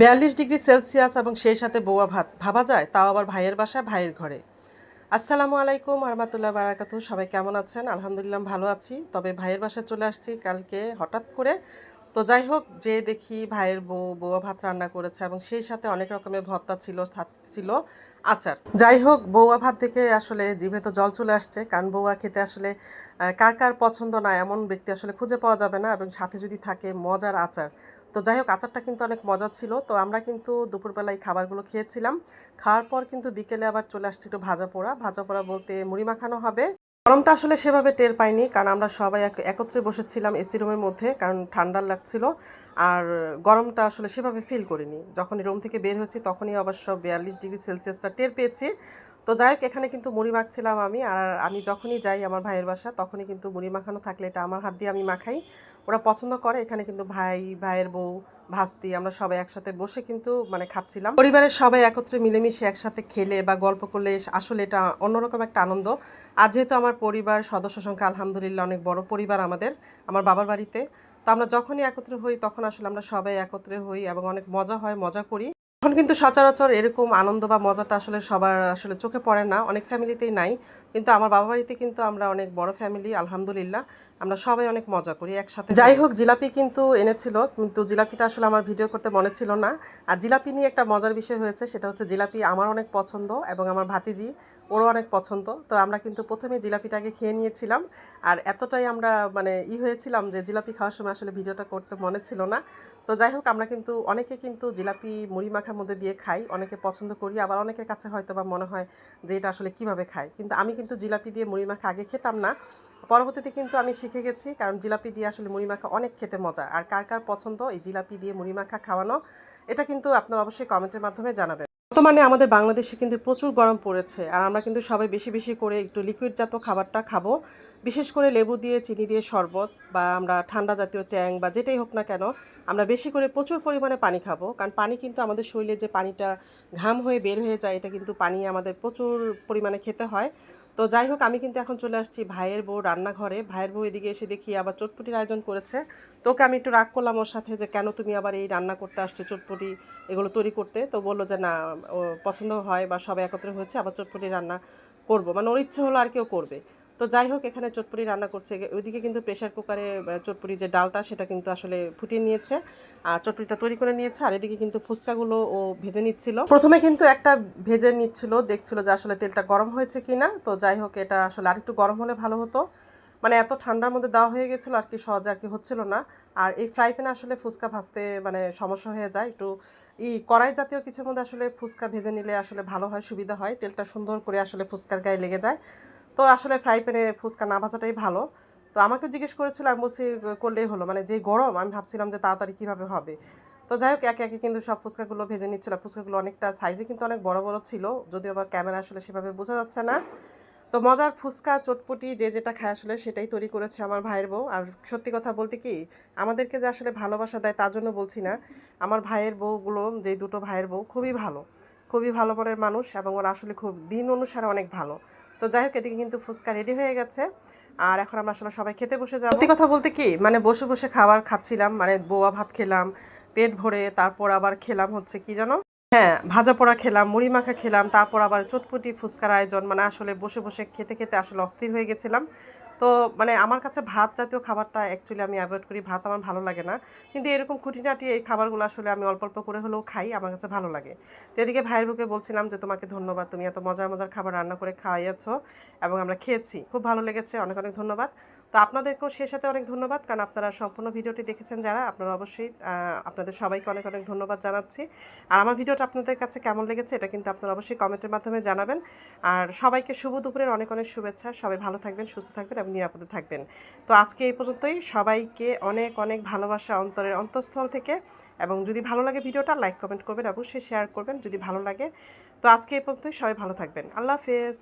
বিয়াল্লিশ degree Celsius এবং সেই সাথে বৌয়া ভাত ভাবা যায়, তাও আবার ভাইয়ের বাসায়, ভাইয়ের ঘরে। আসসালামু আলাইকুম আরমাতুল্লাহ বারাকাতু। সবাই কেমন আছেন? আলহামদুলিল্লাহ ভালো আছি। তবে ভাইয়ের বাসায় চলে আসছি কালকে হঠাৎ করে। তো যাই হোক, যে দেখি ভাইয়ের বউ বৌয়া ভাত রান্না করেছে এবং সেই সাথে অনেক রকমের ভর্তা ছিল ছিল আচার। যাই হোক বৌয়া ভাত দেখে আসলে জিভে তো জল চলে আসছে, কারণ বৌয়া খেতে আসলে কার কার পছন্দ না এমন ব্যক্তি আসলে খুঁজে পাওয়া যাবে না এবং সাথে যদি থাকে মজার আচার। তো যাই হোক, আচারটা কিন্তু অনেক মজা ছিল। তো আমরা কিন্তু দুপুরবেলা এই খাবারগুলো খেয়েছিলাম। খাওয়ার পর কিন্তু বিকেলে আবার চলে আসছে একটু ভাজা পোড়া। ভাজা পোড়া বলতে মুড়ি মাখানো হবে। গরমটা আসলে সেভাবে টের পাইনি, কারণ আমরা সবাই এক- একত্রে বসেছিলাম এসি রুমের মধ্যে, কারণ ঠান্ডা লাগছিল। আর গরমটা আসলে সেভাবে ফিল করিনি। যখন রুম থেকে বের হয়েছি, তখনই অবশ্য বিয়াল্লিশ ডিগ্রি সেলসিয়াসটা টের পেয়েছি। তো যাই হোক এখানে কিন্তু মুড়ি মাখছিলাম আমি। আর আমি যখনই যাই আমার ভাইয়ের বাসা, তখনই কিন্তু মুড়ি মাখানো থাকলে এটা আমার হাত দিয়ে আমি মাখাই। ওরা পছন্দ করে, এখানে কিন্তু ভাই, ভাইয়ের বউ, ভাস্তি, আমরা সবাই একসাথে বসে কিন্তু মানে খাচ্ছিলাম। পরিবারের সবাই একত্রে মিলেমিশে একসাথে খেলে বা গল্প করলে আসলে এটা অন্যরকম একটা আনন্দ। আর যেহেতু আমার পরিবার, সদস্য সংখ্যা আলহামদুলিল্লাহ অনেক বড় পরিবার আমাদের, আমার বাবার বাড়িতে। তো আমরা যখনই একত্রে হই, তখন আসলে আমরা সবাই একত্রে হই এবং অনেক মজা হয়, মজা করি। এখন কিন্তু সচরাচর এরকম আনন্দ বা মজাটা আসলে সবার আসলে চোখে পড়ে না। অনেক ফ্যামিলিতেই নাই। কিন্তু আমার বাবা বাড়িতে কিন্তু আমরা অনেক বড় ফ্যামিলি, আলহামদুলিল্লাহ। আমরা সবাই অনেক মজা করি একসাথে। যাই হোক, জিলাপি কিন্তু এনেছিল। কিন্তু জিলাপিটা আসলে আমার ভিডিও করতে মনে ছিল না। আর জিলাপি নিয়ে একটা মজার বিষয় হয়েছে, সেটা হচ্ছে জিলাপি আমার অনেক পছন্দ এবং আমার ভাতিজি ওরও অনেক পছন্দ। তো আমরা কিন্তু প্রথমে জিলাপিটাকে খেয়ে নিয়েছিলাম। আর এতটাই আমরা মানে ই হয়েছিলাম যে জিলাপি খাওয়ার সময় আসলে ভিডিওটা করতে মনে ছিল না। তো যাই হোক, আমরা কিন্তু অনেকে কিন্তু জিলাপি মুড়ি মাখার মধ্যে দিয়ে খাই, অনেকে পছন্দ করি, আবার অনেকের কাছে হয়তো বা মনে হয় যে এটা আসলে কীভাবে খায় কিন্তু আমি কিন্তু জিলাপি দিয়ে মুড়ি মাখা আগে খেতাম না। পরবর্তীতে কিন্তু আমি শিখে গেছি, কারণ জিলাপি দিয়ে আসলে মুড়ি মাখা অনেক খেতে মজা। আর কার কার পছন্দ এই জিলাপি দিয়ে মুড়ি মাখা খাওয়ানো, এটা কিন্তু আপনারা অবশ্যই কমেন্টের মাধ্যমে জানাবেন। বর্তমানে আমাদের বাংলাদেশে কিন্তু প্রচুর গরম পড়েছে। আর আমরা কিন্তু সবাই বেশি বেশি করে একটু লিকুইড জাতীয় খাবারটা খাব। বিশেষ করে লেবু দিয়ে, চিনি দিয়ে শরবত বা আমরা ঠান্ডা জাতীয় ট্যাং বা যেটাই হোক না কেন, আমরা বেশি করে প্রচুর পরিমাণে পানি খাব। কারণ পানি কিন্তু আমাদের শরীরে যে পানিটা ঘাম হয়ে বের হয়ে যায়, এটা কিন্তু পানি আমাদের প্রচুর পরিমাণে খেতে হয়। তো যাই হোক, আমি কিন্তু এখন চলে আসছি ভাইয়ের বউ রান্নাঘরে। ভাইয়ের বউ এদিকে এসে দেখি আবার চটপটির আয়োজন করেছে। তোকে আমি একটু রাগ করলাম ওর সাথে যে কেন তুমি আবার এই রান্না করতে আসছো চটপটি, এগুলো তৈরি করতে? তো বলল যে না পছন্দ হয় বা সবাই একত্রে হয়েছে, আবার চটপটি রান্না করব। মানে ওর ইচ্ছে হলো আর কেউ করবে। তো যাই হোক, এখানে চটপটি রান্না করছে। ওইদিকে কিন্তু প্রেশার কুকারে চটপটি যে ডালটা, সেটা কিন্তু আসলে ফুটিয়ে নিয়েছে। আর চটপটিটা তৈরি করে নিয়েছে। আর এদিকে কিন্তু ফুচকাগুলো ও ভেজে নিচ্ছিল। প্রথমে কিন্তু একটা ভেজে নিচ্ছিল, দেখছিল যে আসলে তেলটা গরম হয়েছে কি না তো যাই হোক, এটা আসলে আরেকটু গরম হলে ভালো হতো। মানে এত ঠান্ডার মধ্যে দেওয়া হয়ে গেছিল, আর কি সহজে আর কি হচ্ছিল না। আর এই ফ্রাই প্যানে আসলে ফুচকা ভাজতে মানে সমস্যা হয়ে যায়। একটু এই কড়াই জাতীয় কিছুর মধ্যে আসলে ফুচকা ভেজে নিলে আসলে ভালো হয়, সুবিধা হয়। তেলটা সুন্দর করে আসলে ফুচকার গায়ে লেগে যায়। তো আসলে ফ্রাই প্যানে ফুচকা না ভাজাটাই ভালো। তো আমাকে জিজ্ঞেস করেছিল, আমি বলছি করলেই হলো। মানে যে গরম, আমি ভাবছিলাম যে তাড়াতাড়ি কীভাবে হবে। তো যাই হোক, একে একে কিন্তু সব ফুচকাগুলো ভেজে নিচ্ছিল। ফুচকাগুলো অনেকটা সাইজে কিন্তু অনেক বড় বড় ছিল, যদিও বা ক্যামেরা আসলে সেভাবে বোঝা যাচ্ছে না। তো মজার ফুচকা, চটপটি, যে যেটা খায় আসলে সেটাই তৈরি করেছে আমার ভাইয়ের বউ। আর সত্যি কথা বলতে কি, আমাদেরকে যে আসলে ভালোবাসা দেয় তার জন্য বলছি না। আমার ভাইয়ের বউগুলো যে দুটো ভাইয়ের বউ, খুবই ভালো। খুবই ভালো মনের মানুষ এবং ওরা আসলে খুব দিন অনুসারে অনেক ভালো। তো যাই হোক, এদিকে কিন্তু ফুচকা রেডি হয়ে গেছে। আর এখন আমরা আসলে সবাই খেতে বসে যাব। সত্যি কথা বলতে কি মানে বসে বসে খাবার খাচ্ছিলাম মানে বোয়া ভাত খেলাম, পেট ভরে, তারপর আবার খেলাম হচ্ছে কি জানো? হ্যাঁ ভাজা পোড়া খেলাম, মুড়ি মাখা খেলাম, তারপর আবার চটপটি ফুচকার আয়োজন মানে আসলে বসে বসে খেতে খেতে আসলে অস্থির হয়ে গেছিলাম। তো মানে আমার কাছে ভাত জাতীয় খাবারটা অ্যাকচুয়ালি আমি অ্যাভয়েড করি। ভাত আমার ভালো লাগে না। কিন্তু এরকম খুঁটিনাটি এই খাবারগুলো আসলে আমি অল্প অল্প করে হলেও খাই, আমার কাছে ভালো লাগে। তো এদিকে ভাইয়ের বুকে বলছিলাম যে, তোমাকে ধন্যবাদ। তুমি এত মজার মজার খাবার রান্না করে খাওয়াইয়াছ এবং আমরা খেয়েছি। খুব ভালো লেগেছে। অনেক অনেক ধন্যবাদ। তো আপনাদেরকেও সে সাথে অনেক ধন্যবাদ। কারণ আপনারা সম্পূর্ণ ভিডিওটি দেখেছেন যারা, আপনারা অবশ্যই আপনাদের সবাইকে অনেক অনেক ধন্যবাদ জানাচ্ছি। আর আমার ভিডিওটা আপনাদের কাছে কেমন লেগেছে এটা কিন্তু আপনারা অবশ্যই কমেন্টের মাধ্যমে জানাবেন। আর সবাইকে শুভ দুপুরের অনেক অনেক শুভেচ্ছা। সবাই ভালো থাকবেন, সুস্থ থাকবেন এবং নিরাপদে থাকবেন। তো আজকে এই পর্যন্তই। সবাইকে অনেক অনেক ভালোবাসা অন্তরের অন্তঃস্থল থেকে। এবং যদি ভালো লাগে ভিডিওটা, লাইক, কমেন্ট করবেন, অবশ্যই শেয়ার করবেন। যদি ভালো লাগে, তো আজকে এই পর্যন্তই। সবাই ভালো থাকবেন। আল্লাহ হাফেজ।